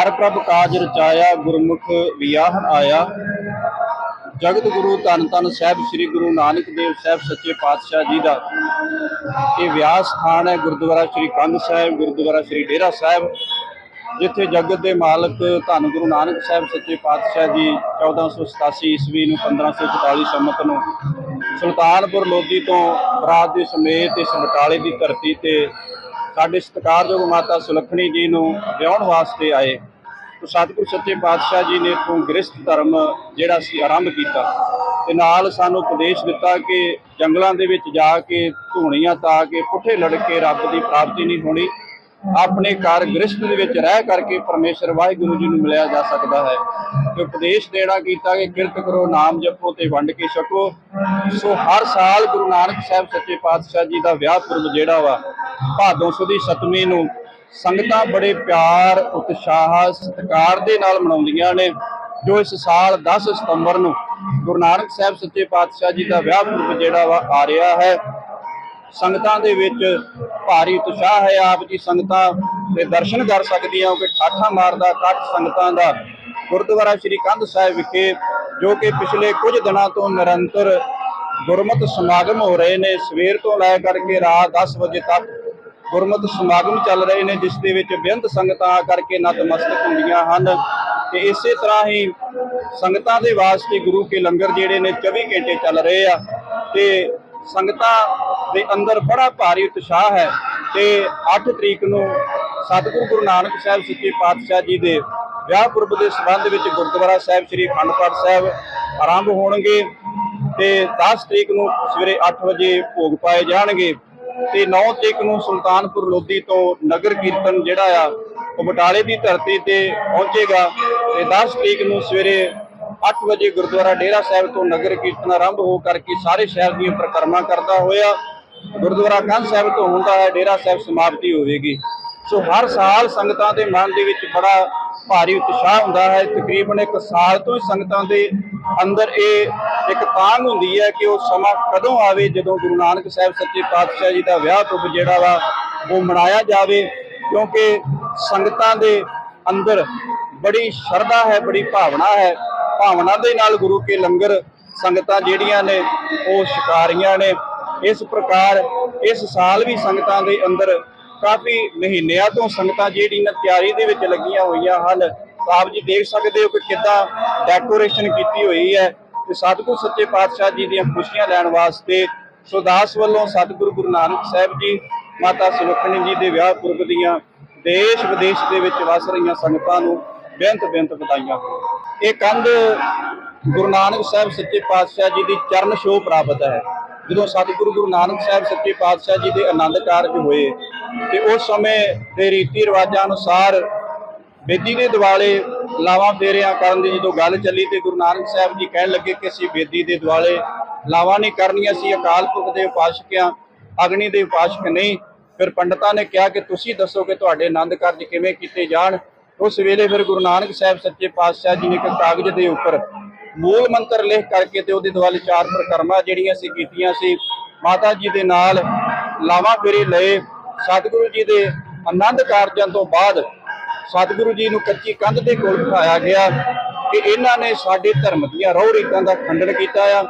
ਹਰ ਪ੍ਰਭ ਕਾਜ ਰਚਾਇਆ, ਗੁਰਮੁਖ ਵਿਆਹਨ ਆਇਆ। ਜਗਤ ਗੁਰੂ ਧੰਨ ਧੰਨ ਸਾਹਿਬ ਸ੍ਰੀ ਗੁਰੂ ਨਾਨਕ ਦੇਵ ਸਾਹਿਬ ਸੱਚੇ ਪਾਤਸ਼ਾਹ ਜੀ ਦਾ। ਇਹ ਵਿਆਹ ਸਥਾਨ ਹੈ ਗੁਰਦੁਆਰਾ ਸ੍ਰੀ ਕੰਧ ਸਾਹਿਬ, ਗੁਰਦੁਆਰਾ ਸ੍ਰੀ ਡੇਰਾ ਸਾਹਿਬ, ਜਿੱਥੇ ਜਗਤ ਦੇ ਮਾਲਕ ਧੰਨ ਗੁਰੂ ਨਾਨਕ ਸਾਹਿਬ ਸੱਚੇ ਪਾਤਸ਼ਾਹ ਜੀ 1487 ਈਸਵੀ ਨੂੰ 1544 ਸੰਮਤ ਨੂੰ ਸੁਲਤਾਨਪੁਰ ਲੋਧੀ ਤੋਂ ਬਰਾਤ ਦੇ ਸਮੇਤ ਇਸ ਬਟਾਲੇ ਦੀ ਧਰਤੀ ਤੇ ਸਾਡੇ ਸਤਿਕਾਰਯੋਗ ਮਾਤਾ ਸੁਲੱਖਣੀ ਜੀ ਨੂੰ ਵਿਆਹਣ ਵਾਸਤੇ ਆਏ। ਸਤਿਗੁਰ ਸੱਚੇ ਪਾਤਸ਼ਾਹ ਜੀ ਨੇ ਤੋਂ ਗ੍ਰਸਥ ਧਰਮ ਜਿਹੜਾ ਸੀ ਆਰੰਭ ਕੀਤਾ ਤੇ ਨਾਲ ਸਾਨੂੰ ਉਪਦੇਸ਼ ਦਿੱਤਾ ਕਿ ਜੰਗਲਾਂ ਦੇ ਵਿੱਚ ਜਾ ਕੇ ਧੂਣੀਆਂ ਤਾ ਕੇ ਪੁੱਠੇ ਲੜ ਕੇ ਰੱਬ ਦੀ ਪ੍ਰਾਪਤੀ ਨਹੀਂ ਹੋਣੀ। ਆਪਣੇ ਘਰ ਗ੍ਰਸਥ ਦੇ ਵਿੱਚ ਰਹਿ ਕਰਕੇ ਪਰਮੇਸ਼ਰ ਵਾਹਿਗੁਰੂ ਜੀ ਨੂੰ ਮਿਲਿਆ ਜਾ ਸਕਦਾ ਹੈ। ਤੇ ਉਪਦੇਸ਼ ਦੇਣਾ ਕੀਤਾ ਕਿ ਕਿਰਤ ਕਰੋ, ਨਾਮ ਜਪੋ ਤੇ ਵੰਡ ਕੇ ਛਕੋ। ਸੋ ਹਰ ਸਾਲ ਗੁਰੂ ਨਾਨਕ ਸਾਹਿਬ ਸੱਚੇ ਪਾਤਸ਼ਾਹ ਜੀ ਦਾ ਵਿਆਹ ਪੁਰਬ ਜਿਹੜਾ ਵਾ, ਭਾਦੋਂ ਸੁਦੀ ਸਤਵੀਂ ਨੂੰ ਸੰਗਤਾਂ ਬੜੇ ਪਿਆਰ, ਉਤਸ਼ਾਹ, ਸਤਿਕਾਰ ਦੇ ਨਾਲ ਮਨਾਉਂਦੀਆਂ ਨੇ, ਜੋ ਇਸ ਸਾਲ 10 ਸਤੰਬਰ ਨੂੰ ਗੁਰੂ ਨਾਨਕ ਸਾਹਿਬ ਸੱਚੇ ਪਾਤਸ਼ਾਹ ਜੀ ਦਾ ਵਿਆਹ ਪੁਰਬ ਜਿਹੜਾ ਵਾ ਆ ਰਿਹਾ ਹੈ। ਸੰਗਤਾਂ ਦੇ ਵਿੱਚ ਭਾਰੀ ਉਤਸ਼ਾਹ ਹੈ। ਆਪ ਜੀ ਸੰਗਤਾਂ ਦੇ ਦਰਸ਼ਨ ਕਰ ਸਕਦੀਆਂ ਕਿ ਠਾਠਾ ਮਾਰਦਾ ਇਕੱਠ ਸੰਗਤਾਂ ਦਾ ਗੁਰਦੁਆਰਾ ਸ੍ਰੀ ਕੰਧ ਸਾਹਿਬ ਵਿਖੇ, ਜੋ ਕਿ ਪਿਛਲੇ ਕੁਝ ਦਿਨਾਂ ਤੋਂ ਨਿਰੰਤਰ ਗੁਰਮਤਿ ਸਮਾਗਮ ਹੋ ਰਹੇ ਨੇ। ਸਵੇਰ ਤੋਂ ਲੈ ਕਰਕੇ ਰਾਤ 10 ਵਜੇ ਤੱਕ ਗੁਰਮਤਿ ਸਮਾਗਮ ਚੱਲ ਰਹੇ ਨੇ, ਜਿਸ ਦੇ ਵਿੱਚ ਬੇਅੰਤ ਸੰਗਤਾਂ ਆ ਕਰਕੇ ਨਤਮਸਤਕ ਹੁੰਦੀਆਂ ਹਨ। ਤੇ ਇਸੇ ਤਰ੍ਹਾਂ ਹੀ ਸੰਗਤਾਂ ਦੇ ਵਾਸਤੇ ਗੁਰੂ ਕੇ ਲੰਗਰ ਜਿਹੜੇ ਨੇ 24 ਘੰਟੇ ਚੱਲ ਰਹੇ ਆ। ਤੇ ਸੰਗਤਾਂ ਦੇ ਅੰਦਰ ਬੜਾ ਭਾਰੀ ਉਤਸ਼ਾਹ ਹੈ। ਤੇ 8 ਤਰੀਕ ਨੂੰ ਸਤਿਗੁਰੂ ਗੁਰੂ ਨਾਨਕ ਸਾਹਿਬ ਸੱਚੇ ਪਾਤਸ਼ਾਹ ਜੀ ਦੇ ਵਿਆਹ ਪੁਰਬ ਦੇ ਸੰਬੰਧ ਵਿੱਚ ਗੁਰਦੁਆਰਾ ਸਾਹਿਬ ਸ੍ਰੀ ਅਖੰਡ ਪਾਠ ਸਾਹਿਬ ਆਰੰਭ ਹੋਣਗੇ ਤੇ 10 ਤਰੀਕ ਨੂੰ ਸਵੇਰੇ 8 ਵਜੇ ਭੋਗ ਪਾਏ ਜਾਣਗੇ। ਤੇ 9 ਤਰੀਕ ਨੂੰ ਸੁਲਤਾਨਪੁਰ ਲੋਧੀ ਤੋਂ ਨਗਰ ਕੀਰਤਨ ਜਿਹੜਾ ਆ, ਉਹ ਬਟਾਲੇ ਦੀ ਧਰਤੀ ਤੇ ਪਹੁੰਚੇਗਾ ਤੇ 10 ਤਰੀਕ ਨੂੰ ਸਵੇਰੇ 8 ਵਜੇ ਗੁਰਦੁਆਰਾ ਡੇਰਾ ਸਾਹਿਬ ਤੋਂ ਨਗਰ ਕੀਰਤਨ ਆਰੰਭ ਹੋ ਕਰਕੇ ਸਾਰੇ ਸ਼ਹਿਰ ਦੀਆਂ ਪ੍ਰਕਰਮਾ ਕਰਦਾ ਹੋਇਆ, ਗੁਰਦੁਆਰਾ ਕੰਧ ਸਾਹਿਬ ਤੋਂ ਹੁੰਦਾ ਹੈ ਡੇਰਾ ਸਾਹਿਬ ਸਮਾਪਤੀ ਹੋਵੇਗੀ। ਸੋ ਹਰ ਸਾਲ ਸੰਗਤਾਂ ਦੇ ਮਨ ਦੇ ਵਿੱਚ ਬੜਾ ਭਾਰੀ ਉਤਸ਼ਾਹ ਹੁੰਦਾ ਹੈ। ਤਕਰੀਬਨ ਇੱਕ ਸਾਲ ਤੋਂ ਹੀ ਸੰਗਤਾਂ ਦੇ ਅੰਦਰ ਇਹ ਇੱਕ ਤਾਂਗ ਹੁੰਦੀ ਹੈ ਕਿ ਉਹ ਸਮਾਂ ਕਦੋਂ ਆਵੇ, ਜਦੋਂ ਗੁਰੂ ਨਾਨਕ ਸਾਹਿਬ ਸੱਚੇ ਪਾਤਸ਼ਾਹ ਜੀ ਦਾ ਵਿਆਹ ਪੁਰਬ ਜਿਹੜਾ ਵਾ ਉਹ ਮਨਾਇਆ ਜਾਵੇ। ਕਿਉਂਕਿ ਸੰਗਤਾਂ ਦੇ ਅੰਦਰ ਬੜੀ ਸ਼ਰਧਾ ਹੈ, ਬੜੀ ਭਾਵਨਾ ਹੈ। ਭਾਵਨਾ ਦੇ ਨਾਲ ਗੁਰੂ ਕੇ ਲੰਗਰ ਸੰਗਤਾਂ ਜਿਹੜੀਆਂ ਨੇ, ਉਹ ਸ਼ਿਕਾਰੀਆਂ ਨੇ। ਇਸ ਪ੍ਰਕਾਰ ਇਸ ਸਾਲ ਵੀ ਸੰਗਤਾਂ ਦੇ ਅੰਦਰ ਕਾਫੀ ਮਹੀਨਿਆਂ ਤੋਂ ਸੰਗਤਾਂ ਜਿਹੜੀਆਂ ਤਿਆਰੀ ਦੇ ਵਿੱਚ ਲੱਗੀਆਂ ਹੋਈਆਂ ਹਨ। ਆਪ ਜੀ ਦੇਖ ਸਕਦੇ ਹੋ ਕਿ ਕਿੱਦਾਂ ਡੈਕੋਰੇਸ਼ਨ ਕੀਤੀ ਹੋਈ ਹੈ ਤੇ ਸਤਿਗੁਰ ਸੱਚੇ ਪਾਤਸ਼ਾਹ ਜੀ ਦੀਆਂ ਖੁਸ਼ੀਆਂ ਲੈਣ ਵਾਸਤੇ ਸੁਦਾਸ ਵੱਲੋਂ ਸਤਿਗੁਰੂ ਗੁਰੂ ਨਾਨਕ ਸਾਹਿਬ ਜੀ, ਮਾਤਾ ਸੁਲੱਖਣੀ ਜੀ ਦੇ ਵਿਆਹ ਪੁਰਬ ਦੀਆਂ ਦੇਸ਼ ਵਿਦੇਸ਼ ਦੇ ਵਿੱਚ ਵਸ ਰਹੀਆਂ ਸੰਗਤਾਂ ਨੂੰ ਬੇਅੰਤ ਬੇਅੰਤ ਵਧਾਈਆਂ। ਇਹ ਕੰਧ ਗੁਰੂ ਨਾਨਕ ਸਾਹਿਬ ਸੱਚੇ ਪਾਤਸ਼ਾਹ ਜੀ ਦੀ ਚਰਨ ਛੋਹ ਪ੍ਰਾਪਤ ਹੈ। ਜਦੋਂ ਸਤਿਗੁਰੂ ਗੁਰੂ ਨਾਨਕ ਸਾਹਿਬ ਸੱਚੇ ਪਾਤਸ਼ਾਹ ਜੀ ਦੇ ਆਨੰਦ ਕਾਰਜ ਹੋਏ ਤੇ ਉਸ ਸਮੇਂ ਦੇ ਰੀਤੀ ਰਿਵਾਜਾਂ ਅਨੁਸਾਰ ਬੇਦੀ ਦੇ ਦਿਵਾਲੇ ਲਾਵਾਂ ਫੇਰਿਆਂ ਕਰਨ ਦੀ ਜਦੋਂ ਗੱਲ ਚੱਲੀ ਤੇ ਗੁਰੂ ਨਾਨਕ ਸਾਹਿਬ ਜੀ ਕਹਿਣ ਲੱਗੇ ਕਿ ਅਸੀਂ ਬੇਦੀ ਦੇ ਦਿਵਾਲੇ ਲਾਵਾਂ ਨਹੀਂ ਕਰਨੀਆਂ ਸੀ ਅਕਾਲ ਪੁਰਖ ਦੇ ਉਪਾਸ਼ਕਿਆਂ ਅਗਨੀ ਦੇ ਉਪਾਸ਼ਕ ਨਹੀਂ। ਫਿਰ ਪੰਡਤਾਂ ਨੇ ਕਿਹਾ ਕਿ ਤੁਸੀਂ ਦੱਸੋ ਕਿ ਤੁਹਾਡੇ ਆਨੰਦ ਕਾਰਜ ਕਿਵੇਂ ਕੀਤੇ ਜਾਣ। ਉਸ ਵੇਲੇ ਫਿਰ ਗੁਰੂ ਨਾਨਕ ਸਾਹਿਬ ਸੱਚੇ ਪਾਤਸ਼ਾਹ ਜੀ ਨੇ ਇੱਕ ਕਾਗਜ਼ ਦੇ ਉੱਪਰ ਮੂਲ ਮੰਤਰ ਲਿਖ ਕਰਕੇ ਤੇ ਉਹਦੇ ਦੁਆਲੇ ਚਾਰ ਪ੍ਰਕਰਮਾਂ ਜਿਹੜੀਆਂ ਸੀ ਕੀਤੀਆਂ ਸੀ। ਮਾਤਾ ਜੀ ਦੇ ਨਾਲ ਲਾਵਾਂ ਫੇਰੇ ਲਏ। ਸਤਿਗੁਰੂ ਜੀ ਦੇ ਆਨੰਦ ਕਾਰਜਾਂ ਤੋਂ ਬਾਅਦ ਸਤਿਗੁਰੂ ਜੀ ਨੂੰ ਕੱਚੀ ਕੰਧ ਦੇ ਕੋਲ ਬਿਠਾਇਆ ਗਿਆ ਕਿ ਇਹਨਾਂ ਨੇ ਸਾਡੇ ਧਰਮ ਦੀਆਂ ਰਹੁ ਰੀਤਾਂ ਦਾ ਖੰਡਨ ਕੀਤਾ ਆ।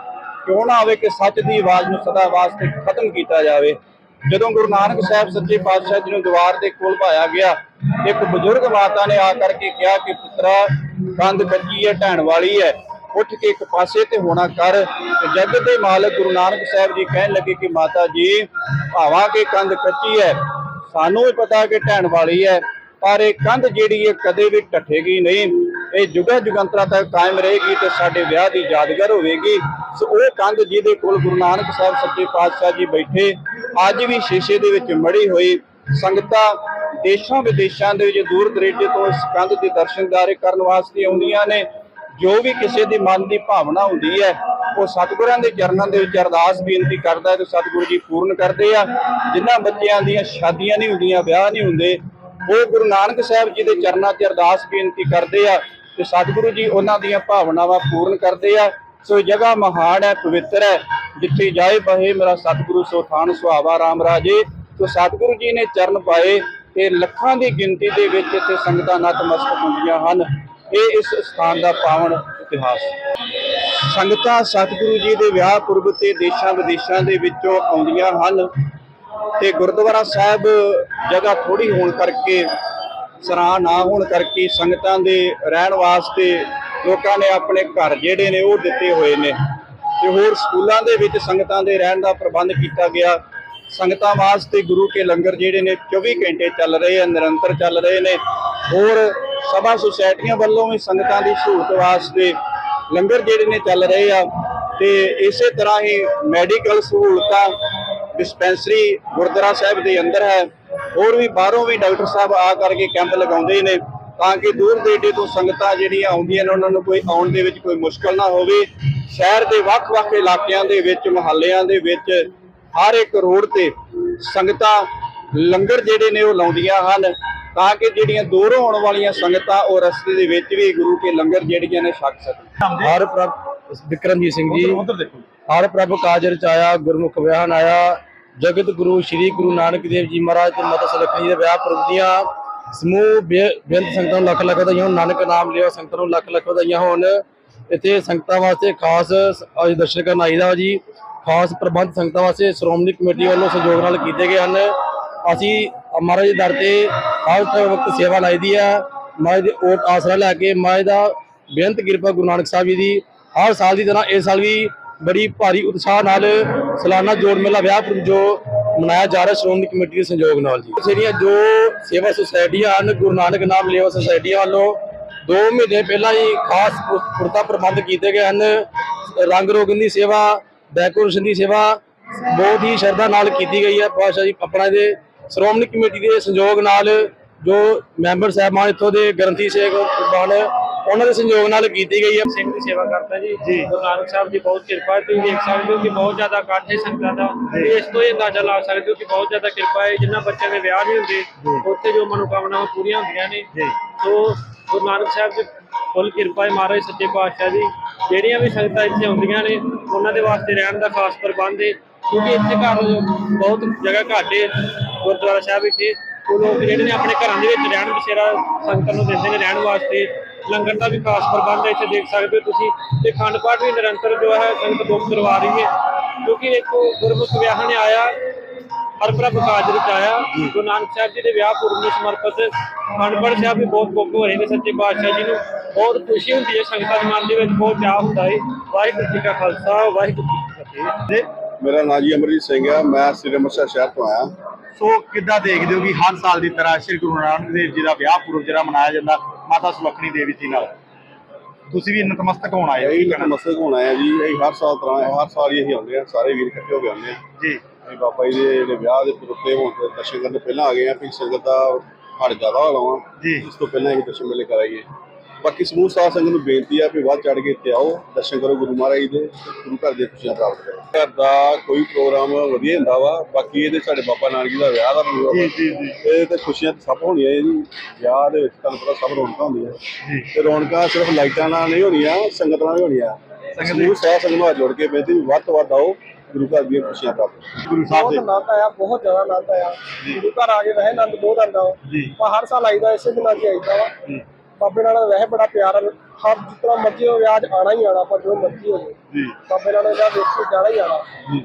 ਕਿਉਂ ਨਾ ਹੋਵੇ ਕਿ ਸੱਚ ਦੀ ਆਵਾਜ਼ ਨੂੰ ਸਦਾ ਵਾਸਤੇ ਖਤਮ ਕੀਤਾ ਜਾਵੇ। ਜਦੋਂ ਗੁਰੂ ਨਾਨਕ ਸਾਹਿਬ ਸੱਚੇ ਪਾਤਸ਼ਾਹ ਜੀ ਨੂੰ ਦੀਵਾਰ ਦੇ ਕੋਲ ਭਾਇਆ ਗਿਆ, ਇੱਕ ਬਜ਼ੁਰਗ ਮਾਤਾ ਨੇ ਆ ਕਰਕੇ ਕਿਹਾ ਕਿ ਪੁੱਤਰਾ, ਕੰਧ ਕੱਚੀ ਹੈ, ਢਹਿਣ ਵਾਲੀ ਹੈ। ਉੱਠ ਕੇ ਇੱਕ ਪਾਸੇ ਤੇ ਹੋਣਾ ਕਰ। ਤੇ ਦੇ ਮਾਲਕ ਗੁਰੂ ਨਾਨਕ ਸਾਹਿਬ ਜੀ ਕਹਿਣ ਲੱਗੇ ਕਿ ਮਾਤਾ ਜੀ, ਭਾਵਾਂ ਕਿ ਕੰਧ ਕੱਚੀ ਹੈ, ਸਾਨੂੰ ਵੀ ਪਤਾ ਕਿ ਢਹਿਣ ਵਾਲੀ ਹੈ, ਪਰ ਇਹ ਕੰਧ ਜਿਹੜੀ ਹੈ ਕਦੇ ਵੀ ਟੱਟੇਗੀ ਨਹੀਂ। ਇਹ ਜੁਗਾ ਜੁਗੰਤਰਾ ਤੱਕ ਕਾਇਮ ਰਹੇਗੀ ਤੇ ਸਾਡੇ ਵਿਆਹ ਦੀ ਯਾਦਗਾਰ ਹੋਵੇਗੀ। ਸੋ ਉਹ ਕੰਧ ਜਿਹਦੇ ਕੋਲ ਗੁਰੂ ਨਾਨਕ ਸਾਹਿਬ ਸੱਚੇ ਪਾਤਸ਼ਾਹ ਜੀ ਬੈਠੇ, ਅੱਜ ਵੀ ਸ਼ੀਸ਼ੇ ਦੇ ਵਿੱਚ ਮੜੀ ਹੋਈ। ਸੰਗਤਾਂ ਦੇਸ਼ਾਂ ਵਿਦੇਸ਼ਾਂ ਦੇ ਵਿੱਚ ਦੂਰ ਦਰੇਡੇ ਤੋਂ ਇਸ ਕੰਧ ਦੇ ਦਰਸ਼ਨਦਾਰੇ ਕਰਨ ਵਾਸਤੇ ਆਉਂਦੀਆਂ ਨੇ। ਜੋ ਵੀ ਕਿਸੇ ਦੀ ਮਨ ਦੀ ਭਾਵਨਾ ਹੁੰਦੀ ਹੈ, ਉਹ ਸਤਿਗੁਰਾਂ ਦੇ ਚਰਨਾਂ ਦੇ ਵਿੱਚ ਅਰਦਾਸ ਬੇਨਤੀ ਕਰਦਾ ਹੈ ਤੇ ਸਤਿਗੁਰੂ ਜੀ ਪੂਰਨ ਕਰਦੇ ਆ। ਜਿਨ੍ਹਾਂ ਬੱਚਿਆਂ ਦੀਆਂ ਸ਼ਾਦੀਆਂ ਨਹੀਂ ਹੁੰਦੀਆਂ, ਵਿਆਹ ਨਹੀਂ ਹੁੰਦੇ, ਉਹ ਗੁਰੂ ਨਾਨਕ ਸਾਹਿਬ ਜੀ ਦੇ ਚਰਨਾਂ 'ਚ ਅਰਦਾਸ ਬੇਨਤੀ ਕਰਦੇ ਆ ਤੇ ਸਤਿਗੁਰੂ ਜੀ ਉਹਨਾਂ ਦੀਆਂ ਭਾਵਨਾਵਾਂ ਪੂਰਨ ਕਰਦੇ ਆ। ਸੋ ਇਹ ਜਗ੍ਹਾ ਮਹਾਨ ਹੈ, ਪਵਿੱਤਰ ਹੈ, ਜਿੱਥੇ ਜਾਏ ਬਹੇ ਮੇਰਾ ਸਤਿਗੁਰੂ, ਸੋ ਥਾਨ ਸੁਹਾਵਾ ਰਾਮ ਰਾਜੇ। ਸੋ ਸਤਿਗੁਰੂ ਜੀ ਨੇ ਚਰਨ ਪਾਏ ਤੇ ਲੱਖਾਂ ਦੀ ਗਿਣਤੀ ਦੇ ਵਿੱਚ ਇੱਥੇ ਸੰਗਤਾਂ ਨਤਮਸਤਕ ਹੁੰਦੀਆਂ ਹਨ। ਇਹ ਇਸ ਸਥਾਨ ਦਾ ਪਾਵਨ ਇਤਿਹਾਸ। ਸੰਗਤਾਂ ਸਤਿਗੁਰੂ ਜੀ ਦੇ ਵਿਆਹ ਪੁਰਬ ਤੇ ਦੇਸ਼ਾਂ ਵਿਦੇਸ਼ਾਂ ਦੇ ਵਿੱਚੋਂ ਆਉਂਦੀਆਂ ਹਨ ਤੇ ਗੁਰਦੁਆਰਾ ਸਾਹਿਬ ਜਗ੍ਹਾ ਥੋੜੀ ਹੋਣ ਕਰਕੇ, ਸਰਾਂ ਨਾ ਹੋਣ ਕਰਕੇ ਸੰਗਤਾਂ ਦੇ ਰਹਿਣ ਵਾਸਤੇ ਲੋਕਾਂ ਨੇ ਆਪਣੇ ਘਰ ਜਿਹੜੇ ਨੇ ਉਹ ਦਿੱਤੇ ਹੋਏ ਨੇ। ਤੇ ਹੋਰ ਸਕੂਲਾਂ ਦੇ ਵਿੱਚ ਸੰਗਤਾਂ ਦੇ ਰਹਿਣ ਦਾ ਪ੍ਰਬੰਧ ਕੀਤਾ ਗਿਆ। ਸੰਗਤਾਂ ਵਾਸਤੇ ਗੁਰੂ ਕੇ ਲੰਗਰ ਜਿਹੜੇ ਨੇ 24 ਘੰਟੇ ਚੱਲ ਰਹੇ ਆ, ਨਿਰੰਤਰ ਚੱਲ ਰਹੇ ਨੇ। ਹੋਰ ਸਭਾ ਸੁਸਾਇਟੀਆਂ ਵੱਲੋਂ ਵੀ ਸੰਗਤਾਂ ਦੀ ਸਹੂਲਤ ਵਾਸਤੇ ਲੰਗਰ ਜਿਹੜੇ ਨੇ ਚੱਲ ਰਹੇ ਆ ਤੇ ਇਸੇ ਤਰ੍ਹਾਂ ਹੀ ਮੈਡੀਕਲ ਸਹੂਲਤਾਂ ਡਿਸਪੈਂਸਰੀ ਗੁਰਦੁਆਰਾ ਸਾਹਿਬ ਦੇ ਅੰਦਰ ਹੈ। ਹੋਰ ਵੀ ਬਾਹਰੋਂ ਵੀ ਡਾਕਟਰ ਸਾਹਿਬ ਆ ਕਰਕੇ ਕੈਂਪ ਲਗਾਉਂਦੇ ਨੇ ਤਾਂ ਕਿ ਦੂਰ ਦੇਡੇ ਤੋਂ ਸੰਗਤਾਂ ਜਿਹੜੀਆਂ ਆਉਂਦੀਆਂ ਨੇ ਉਹਨਾਂ ਨੂੰ ਕੋਈ ਆਉਣ ਦੇ ਵਿੱਚ ਕੋਈ ਮੁਸ਼ਕਲ ਨਾ ਹੋਵੇ। ਸ਼ਹਿਰ ਦੇ ਵੱਖ-ਵੱਖ ਇਲਾਕਿਆਂ ਦੇ ਵਿੱਚ, ਮੁਹੱਲਿਆਂ ਦੇ ਵਿੱਚ ਹਰ ਇੱਕ ਰੋਡ ਤੇ ਸੰਗਤਾਂ ਲੰਗਰ ਜਿਹੜੇ ਨੇ ਉਹ ਲਾਉਂਦੀਆਂ ਹਨ। ਤਾਂ ਕਿ ਜਿਹੜੀਆਂ ਦੂਰੋਂ ਆਉਣ ਵਾਲੀਆਂ ਸੰਗਤਾਂ ਉਹ ਰਸਤੇ ਦੇ ਵਿੱਚ ਵੀ ਗੁਰੂ ਕੇ ਲੰਗਰ ਜਿਹੜੀਆਂ ਨੇ ਛਕ ਸਕਣ। ਹਰ ਪ੍ਰਭ ਵਿਕਰਮਜੀਤ ਸਿੰਘ ਜੀ ਉਧਰ ਦੇਖੋ। ਹਰ ਪ੍ਰਭ ਕਾਜ ਰਚਾਇਆ ਗੁਰਮੁਖ ਵਿਆਹਨ ਆਇਆ ਜਗਤ ਗੁਰੂ ਸ੍ਰੀ ਗੁਰੂ ਨਾਨਕ ਦੇਵ ਜੀ ਮਹਾਰਾਜ ਤੇ ਮਾਤਾ ਸੁਲੱਖਣੀ ਦੇ ਵਿਆਹ ਪੁਰਬ ਦੀਆਂ ਸਮੂਹ ਬੇ- ਬੇਅੰਤ ਸੰਗਤਾਂ ਨੂੰ ਲੱਖ ਲੱਖ ਵਧਾਈਆਂ ਹੋਣ ਨਾਨਕ ਨਾਮ ਲਿਓ ਸੰਗਤਾਂ ਨੂੰ ਲੱਖ ਲੱਖ ਵਧਾਈਆਂ ਹੋਣ। ਇੱਥੇ ਸੰਗਤਾਂ ਵਾਸਤੇ ਖਾਸ ਅੱਜ ਦਰਸ਼ਨ ਕਰਨ ਆਈਦਾ ਜੀ ਖਾਸ ਪ੍ਰਬੰਧ ਸੰਗਤਾਂ ਵਾਸਤੇ ਸ਼੍ਰੋਮਣੀ ਕਮੇਟੀ ਵੱਲੋਂ ਸਹਿਯੋਗ ਨਾਲ ਕੀਤੇ ਗਏ ਹਨ। ਅਸੀਂ ਮਹਾਰਾਜ ਦੇ ਦਰ ਤੇ ਹਰ ਵਕਤ ਸੇਵਾ ਲਾਈਦੀ ਆ। ਮਹਾਰਾਜ ਦੇ ਓਟ ਆਸਰਾ ਲੈ ਕੇ ਮਹਾਰਾਜ ਦਾ ਬੇਅੰਤ ਕਿਰਪਾ ਗੁਰੂ ਨਾਨਕ ਸਾਹਿਬ ਜੀ ਦੀ ਹਰ ਸਾਲ ਦੀ ਤਰ੍ਹਾਂ ਇਸ ਸਾਲ ਵੀ ਬੜੀ ਭਾਰੀ ਉਤਸ਼ਾਹ ਨਾਲ ਸਾਲਾਨਾ ਜੋੜ ਮੇਲਾ ਵਿਆਹ ਜੋ ਮਨਾਇਆ ਜਾ ਰਿਹਾ ਸ਼੍ਰੋਮਣੀ ਕਮੇਟੀ ਦੇ ਸੰਯੋਗ ਨਾਲ ਜੀ। ਜਿਹੜੀਆਂ ਜੋ ਸੇਵਾ ਸੁਸਾਇਟੀਆਂ ਹਨ, ਗੁਰੂ ਨਾਨਕ ਨਾਮ ਲੇਵਾ ਸੁਸਾਇਟੀਆਂ ਵੱਲੋਂ 2 ਮਹੀਨੇ ਪਹਿਲਾਂ ਹੀ ਖਾਸ ਪੁ- ਪੁਰਤਾ ਪ੍ਰਬੰਧ ਕੀਤੇ ਗਏ ਹਨ। ਰੰਗ ਰੋਗਨ ਦੀ ਸੇਵਾ ਡੈਕੋਰੇਸ਼ਨ ਦੀ ਸੇਵਾ ਬਹੁਤ ਹੀ ਸ਼ਰਧਾ ਨਾਲ ਕੀਤੀ ਗਈ ਹੈ। ਪਾਸ਼ਾ ਜੀ ਆਪਣਾ ਦੇ ਸ਼੍ਰੋਮਣੀ ਕਮੇਟੀ ਦੇ ਸੰਯੋਗ ਨਾਲ ਜੋ ਮੈਂਬਰ ਸਾਹਿਬਾਨ ਇੱਥੋਂ ਦੇ ਗ੍ਰੰਥੀ ਸੇਵਕ ਕੁਰਬਾਨ ਉਹਨਾਂ ਦੇ ਸੰਯੋਗ ਨਾਲ ਕੀਤੀ ਗਈ ਹੈ। ਸਿੰਘ ਦੀ ਸੇਵਾ ਕਰਦਾ ਜੀ। ਗੁਰੂ ਨਾਨਕ ਸਾਹਿਬ ਦੀ ਬਹੁਤ ਕਿਰਪਾ ਹੈ ਤੁਸੀਂ ਦੇਖ ਸਕਦੇ ਹੋ ਕਿ ਬਹੁਤ ਜ਼ਿਆਦਾ ਇਕੱਠ ਹੈ ਸੰਗਤਾਂ ਦਾ। ਇਸ ਤੋਂ ਇਹ ਅੰਦਾਜ਼ਾ ਲਾ ਸਕਦੇ ਹੋ ਕਿ ਬਹੁਤ ਜ਼ਿਆਦਾ ਕਿਰਪਾ ਹੈ ਜਿਨ੍ਹਾਂ ਬੱਚਿਆਂ ਦੇ ਵਿਆਹ ਨਹੀਂ ਹੁੰਦੇ ਉੱਥੇ ਜੋ ਮਨੋਕਾਮਨਾਵਾਂ ਪੂਰੀਆਂ ਹੁੰਦੀਆਂ ਨੇ। ਸੋ ਗੁਰੂ ਨਾਨਕ ਸਾਹਿਬ ਦੀ ਫੁੱਲ ਕਿਰਪਾ ਹੈ ਮਹਾਰਾਜ ਸੱਚੇ ਪਾਤਸ਼ਾਹ ਦੀ। ਜਿਹੜੀਆਂ ਵੀ ਸੰਗਤਾਂ ਇੱਥੇ ਆਉਂਦੀਆਂ ਨੇ, ਉਹਨਾਂ ਦੇ ਵਾਸਤੇ ਰਹਿਣ ਦਾ ਖਾਸ ਪ੍ਰਬੰਧ ਹੈ ਕਿਉਂਕਿ ਇੱਥੇ ਘਰ ਬਹੁਤ ਜਗ੍ਹਾ ਘੱਟ ਹੈ ਗੁਰਦੁਆਰਾ ਸਾਹਿਬ ਇੱਥੇ। ਉਹ ਲੋਕ ਜਿਹੜੇ ਨੇ ਆਪਣੇ ਘਰਾਂ ਦੇ ਵਿੱਚ ਰਹਿਣ ਬਸੇਰਾ ਸੰਗਤਾਂ ਨੂੰ ਦਿੰਦੇ ਨੇ ਰਹਿਣ ਵਾਸਤੇ। ਲੰਗਰ ਦਾ ਵੀ ਖਾਸ ਪ੍ਰਬੰਧ ਹੈ, ਇੱਥੇ ਦੇਖ ਸਕਦੇ ਹੋ ਤੁਸੀਂ। ਤੇ ਖੰਡ ਪਾਠ ਵੀ ਨਿਰੰਤਰ ਜੋ ਹੈ, ਸੰਗਤ ਬੁੱਕ ਕਰਵਾ ਰਹੀ ਹੈ। ਕਿਉਂਕਿ ਇੱਕ ਗੁਰਮੁਖ ਵਿਆਹ ਨੇ ਆਇਆ ਹਰ ਪ੍ਰਭ ਕਾਜ ਵਿੱਚ ਆਇਆ। ਗੁਰੂ ਨਾਨਕ ਸਾਹਿਬ ਜੀ ਦੇ ਵਿਆਹ ਪੁਰਬ ਨੂੰ ਸਮਰਪਿਤ ਪਾਠ ਸਾਹਿਬ ਵੀ ਬਹੁਤ ਬੁੱਕ ਹੋ ਰਹੇ ਨੇ ਸੱਚੇ ਪਾਤਸ਼ਾਹ ਜੀ ਨੂੰ। ਬਹੁਤ ਖੁਸ਼ੀ ਹੁੰਦੀ ਹੈ ਸੰਗਤਾਂ ਦੇ ਮਨ ਦੇ ਵਿੱਚ ਬਹੁਤ ਚਾਅ ਹੁੰਦਾ ਹੈ। ਵਾਹਿਗੁਰੂ ਜੀ ਕਾ ਖਾਲਸਾ ਵਾਹਿਗੁਰੂ ਜੀ ਕੀ ਫਤਿਹ। ਮੇਰਾ ਨਾਂ ਜੀ ਅਮਰਜੀਤ ਸਿੰਘ ਹੈ ਮੈਂ ਸ੍ਰੀ ਅੰਮ੍ਰਿਤਸਰ ਸ਼ਹਿਰ ਤੋਂ ਆਇਆ। ਸੋ ਕਿੱਦਾਂ ਦੇਖਦੇ ਹੋ ਕਿ ਹਰ ਸਾਲ ਦੀ ਤਰ੍ਹਾਂ ਸ੍ਰੀ ਗੁਰੂ ਨਾਨਕ ਦੇਵ ਜੀ ਦਾ ਵਿਆਹ ਪੁਰਬ ਜਿਹੜਾ ਮਨਾਇਆ ਜਾਂਦਾ ਮਾਤਾ ਸੁਲੱਖਣੀ ਦੇਵੀ ਜੀ ਨਾਲ? ਤੁਸੀਂ ਵੀ ਨਤਮਸਤਕ ਹੋਣ ਆਏ ਹੋ? ਨਤਮਸਤਕ ਹੋਣਾ ਹੈ ਜੀ। ਇਹ ਹਰ ਸਾਲ ਤਰ੍ਹਾਂ ਹਰ ਸਾਲ ਹੀ ਅਸੀਂ ਆਉਂਦੇ ਆ ਸਾਰੇ ਵੀਰ ਇਕੱਠੇ ਹੋ ਕੇ ਆਉਂਦੇ ਆ ਜੀ। ਅਸੀਂ ਬਾਬਾ ਜੀ ਦੇ ਜਿਹੜੇ ਵਿਆਹ ਦੇ ਪੁਰਤੇ ਹੋਣ ਤੇ ਦਰਸ਼ਨ ਕਰਨ ਤੋਂ ਪਹਿਲਾਂ ਆ ਗਏ ਆ ਵੀ ਸੰਗਤ ਦਾ ਹੜ ਜ਼ਿਆਦਾ ਹੋ ਲਾਵਾਂ ਜੀ। ਇਸ ਤੋਂ ਪਹਿਲਾਂ ਹੀ ਦਰਸ਼ਨ ਮੇਲੇ ਕਰਾਈਏ ਬਾਕੀ ਸਮੂਹ ਸਾਧ ਸੰਗਤ ਨੂੰ ਬੇਨਤੀ ਆ ਵੀ ਵੱਧ ਚੜ ਕੇ ਇੱਥੇ ਆਓ ਦਰਸ਼ਨ ਕਰੋ ਗੁਰੂ ਮਹਾਰਾਜ ਦੇ ਗੁਰੂ ਘਰ ਦੀਆਂ ਖੁਸ਼ੀਆਂ ਪ੍ਰਾਪਤ ਕਰੋ। ਘਰ ਦਾ ਕੋਈ ਪ੍ਰੋਗਰਾਮ ਵਧੀਆ ਹੁੰਦਾ ਵਾ ਬਾਕੀ ਇਹਦੇ ਸਾਡੇ ਬਾਬਾ ਨਾਨਕ ਜੀ ਦਾ ਵਿਆਹ ਦਾ ਪ੍ਰੋਗਰਾਮ ਜੀ ਜੀ ਜੀ। ਇਹ ਤੇ ਖੁਸ਼ੀਆਂ ਤਾਂ ਸਭ ਹੋਣੀਆਂ ਜੀ ਵਿਆਹ ਦੇ ਵਿੱਚ ਤੁਹਾਨੂੰ ਪਤਾ ਸਭ ਰੌਣਕਾਂ ਹੁੰਦੀਆਂ। ਜੀ। ਤੇ ਰੌਣਕਾਂ ਸਿਰਫ ਲਾਈਟਾਂ ਨਾਲ ਨਹੀਂ ਹੋਣੀਆਂ ਸੰਗਤ ਨਾਲ ਵੀ ਹੋਣੀਆਂ। ਸੰਗਤ ਸਮੂਹ ਸਾਧ ਸੰਗਤ ਨਾਲ ਜੁੜ ਕੇ ਬੇਨਤੀ ਵੱਧ ਤੋਂ ਵੱਧ ਆਓ। ਗੁਰੂ ਘਰ ਦੀਆਂ ਖੁਸ਼ੀਆਂ ਪ੍ਰਾਪਤ। ਗੁਰੂ ਸਾਹਿਬ ਦੇ। ਆਨੰਦ ਆਇਆ ਬਹੁਤ ਜ਼ਿਆਦਾ ਆਨੰਦ ਆਇਆ। ਗੁਰੂ ਘਰ ਆ ਕੇ ਵੈਸੇ ਆਨੰਦ ਬਹੁਤ ਆਉਂਦਾ ਵਾ ਜੀ। ਹਰ ਸਾਲ ਆਈਦਾ ਇਸੇ ਦਿਨਾਂ 'ਚ ਆਈਦਾ ਵਾ। ਜੀ। ਬਾਬੇ ਨਾਲ ਵੈਸੇ ਬੜਾ ਪਿਆਰ ਆ। ਹਰ ਜਿਤਨਾ ਮਰਜ਼ੀ ਹੋਵੇ ਅੱਜ ਆਣਾ ਹੀ ਆਣਾ ਪਰ ਜੋ ਮਰਜ਼ੀ ਹੋ ਜਾਵੇ ਜੀ। ਬਾਬੇ ਨਾਲ ਇਹਦਾ ਵੇਖ ਕੇ ਜਾਣਾ ਹੀ ਆਣਾ ਜੀ।